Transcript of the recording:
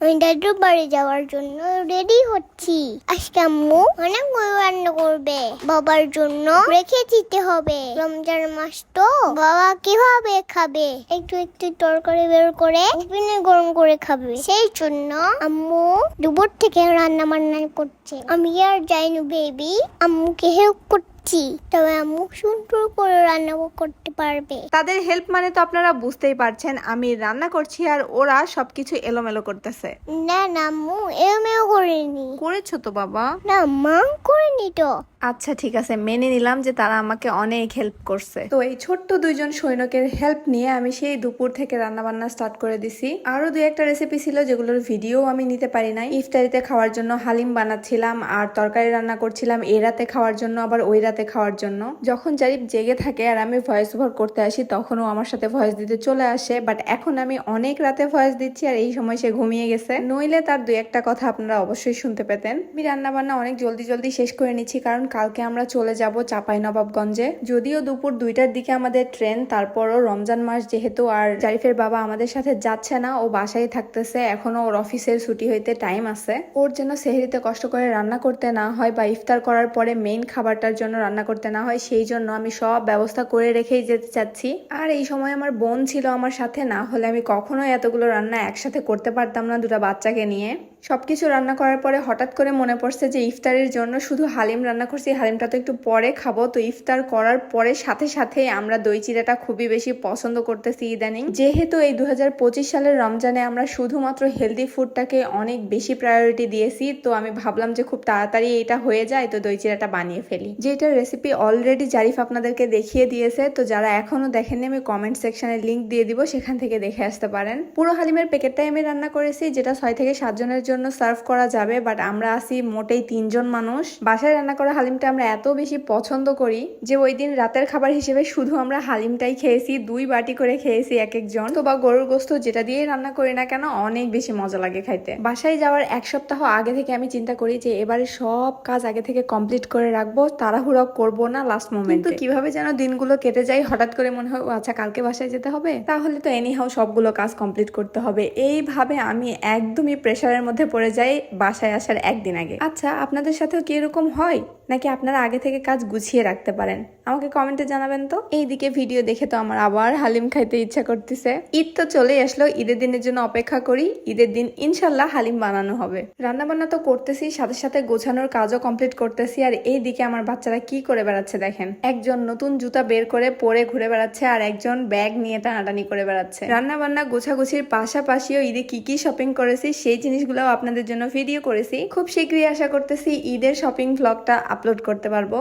আমি দাদুর বাড়ি যাওয়ার জন্য রেডি হচ্ছি। আজকে আম্মু অনেক বড় রান্না করবে। বাবার জন্য রেখে দিতে হবে। রমজান মাস তো। বাবা কীভাবে খাবে? একটু একটু তরকারি বের করে ওভেনে গরম করে খাবে। সেই জন্য আম্মু দুপুর থেকে রান্না বান্না করছে। আমি আর যাইনু বেবি আম্মুকে হেল্প করছি তবে আম্মু সুন্দর করে রান্না করতে পারবে। তাদের হেল্প মানে তো আপনারা বুঝতেই পারছেন আমি রান্না করছি আর ওরা সবকিছু এলোমেলো করতেছে। না না মু এলোমেলো করিনি। করেছ তো বাবা। না মা করিনি তো। আচ্ছা ঠিক আছে, মেনে নিলাম যে তারা আমাকে অনেক হেল্প করছে। তো এই ছোট্ট দুইজন সৈনিকের হেল্প নিয়ে আমি সেই দুপুর থেকে রান্না বান্না স্টার্ট করে দিছি। আরও দুই একটা রেসিপি ছিল যেগুলোর ভিডিও আমি নিতে পারি নাই। ইফতারিতে খাওয়ার জন্য হালিম বানাচ্ছিলাম আর তরকারি রান্না করছিলাম এই রাতে খাওয়ার জন্য, আবার ওই রাতে খাওয়ার জন্য। যখন জারিফ জেগে থাকে আর আমি ভয়েস ওভার করতে আসি, তখনও আমার সাথে ভয়েস দিতে চলে আসে। বাট এখন আমি অনেক রাতে ভয়েস দিচ্ছি আর এই সময় সে ঘুমিয়ে গেছে। নইলে তার দুই একটা কথা আপনারা অবশ্যই শুনতে পেতেন। আমি রান্না বান্না অনেক জলদি জলদি শেষ করে নিচ্ছি কারণ কালকে আমরা চলে যাব চাপাই নবাবগঞ্জে যদিও দুপুর দুইটার দিকে আমাদের ট্রেন, তারপরও রমজান মাস যেহেতু আর জারিফের বাবা আমাদের সাথে যাচ্ছে না, ও বাসায় থাকতেছে এখনও ওর অফিসের ছুটি হইতে টাইম আছে। ওর জন্য সেহরিতে কষ্ট করে রান্না করতে না হয় বা ইফতার করার পরে মেইন খাবারটার জন্য রান্না করতে না হয়, সেই জন্য আমি সব ব্যবস্থা করে রেখেই যেতে চাচ্ছি। আর এই সময় আমার বোন ছিল আমার সাথে, না হলে আমি কখনোই এতগুলো রান্না একসাথে করতে পারতাম না দুটো বাচ্চাকে নিয়ে। সবকিছু রান্না করার পরে হঠাৎ করে মনে পড়ছে যে ইফতারের জন্য শুধু হালিম রান্না করছি, হালিমটা তো একটু পরে খাব। তো ইফতার করার পরে সাথে সাথে আমরা দই চিড়াটা খুবই বেশি পছন্দ করতেছি ইদানিং। যেহেতু এই দু হাজার পঁচিশ সালের রমজানে আমরা শুধুমাত্র হেলদি ফুডটাকে অনেক বেশি প্রায়োরিটি দিয়েছি, তো আমি ভাবলাম যে খুব তাড়াতাড়ি এটা হয়ে যায়, তো দই চিড়াটা বানিয়ে ফেলি। যেটার রেসিপি অলরেডি জারিফ আপনাদেরকে দেখিয়ে দিয়েছে, তো যারা এখনও দেখেননি আমি কমেন্ট সেকশনে লিংক দিয়ে দিব, সেখান থেকে দেখে আসতে পারেন। পুরো হালিমের প্যাকেটটাই আমি রান্না করেছি, যেটা ছয় থেকে সাতজনের জন্য সার্ভ করা যাবে বাট আমরা আছি মোটেই তিনজন মানুষ। বাসায় রান্না করা হালিমটা আমরা এত বেশি পছন্দ করি যে ওই দিন রাতের খাবার হিসেবে শুধু আমরা হালিমটাই খেয়েছি, দুই বাটি করে খেয়েছি এক একজন তো বা গরুর গোস্ত যেটা দিয়ে রান্না করি না কেন, অনেক বেশি মজা লাগে খাইতে। বাসায় যাওয়ার এক সপ্তাহ আগে থেকে আমি চিন্তা করি যে এবারে সব কাজ আগে থেকে কমপ্লিট করে রাখব, তাড়াহুড়ো করব না লাস্ট মোমেন্ট তো কীভাবে যেন দিনগুলো কেটে যায়, হঠাৎ করে মনে হয় আচ্ছা কালকে বাসায় যেতে হবে? তাহলে তো এনি এনিহাও সবগুলো কাজ কমপ্লিট করতে হবে। এইভাবে আমি একদমই প্রেশারের মধ্যে পড়ে যাই বাসায় আসার একদিন আগে। আচ্ছা আপনাদের সাথেও কি এরকম হয়? নাকি আপনারা আগে থেকে কাজ গুছিয়ে রাখতে পারেন? আমাকে কমেন্টে জানাবেন তো। এইদিকে ভিডিও দেখে তো আমার আবার হালিম খাইতে ইচ্ছা করতেছে। ঈদ তো চলে আসলো, ঈদের দিনের জন্য অপেক্ষা করি। ঈদের দিন ইনশাল্লাহ হালিম বানানো হবে। রান্না বান্না তো করতেছি, সাথে সাথে গোছানোর কাজও কমপ্লিট করতেছি। আর এই দিকে আমার বাচ্চারা কি করে বেড়াচ্ছে দেখেন। একজন নতুন জুতা বের করে পরে ঘুরে বেড়াচ্ছে আর একজন ব্যাগ নিয়ে টানাটানি করে বেড়াচ্ছে। রান্না বান্না গোছাগুছির পাশাপাশিও ঈদে কি কি শপিং করেছি, সেই জিনিসগুলোও আপনাদের জন্য ভিডিও করেছি। খুব শীঘ্রই আশা করতেছি ঈদের শপিং ভ্লগটা আপলোড করতে পারব।